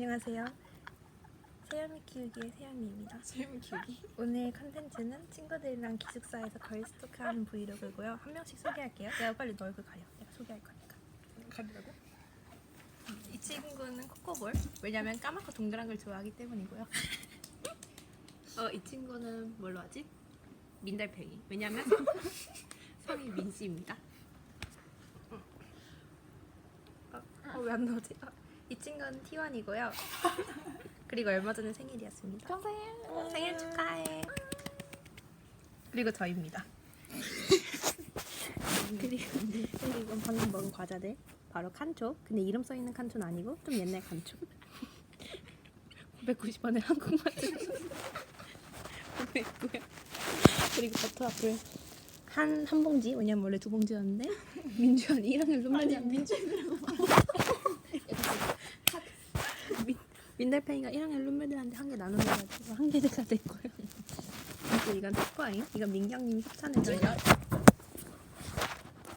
안녕하세요. 세연이 키우기의 세연이입니다. 세움 기기. 오늘 컨텐츠는 친구들이랑 기숙사에서 걸 스토크하는 브이로그고요. 한 명씩 소개할게요. 내가 빨리 너 얼굴 가려. 내가 소개할 거니까. 가리라고? 이 친구는 코코볼. 왜냐면 까맣고 동그란 걸 좋아하기 때문이고요. 어, 이 친구는 뭘로 하지? 민달팽이. 왜냐면 성이 민씨입니다. 어, 왜 안 나오지? 어, 이 친구는 T1이고요. 그리고 얼마 전에 생일이었습니다. 감사해요. 생일 축하해. 그리고 저입니다. 그리고, 그리고 방금 먹은 과자들 바로 칸초. 근데 이름 써 있는 칸초는 아니고 좀 옛날 칸초. 990원에 한국마트에서 구매했고요. 그리고 버터와플 한, 한 봉지, 왜냐면 원래 두 봉지였는데 민주한 1학년 룸메트 민주이라고 민, 민달팽이가 1학년 룸메들한테 한 개 나눠줘가지고 한 개가 됐고요. 그리고 이건 초코아임. 이건 민경님이 협찬해줘요.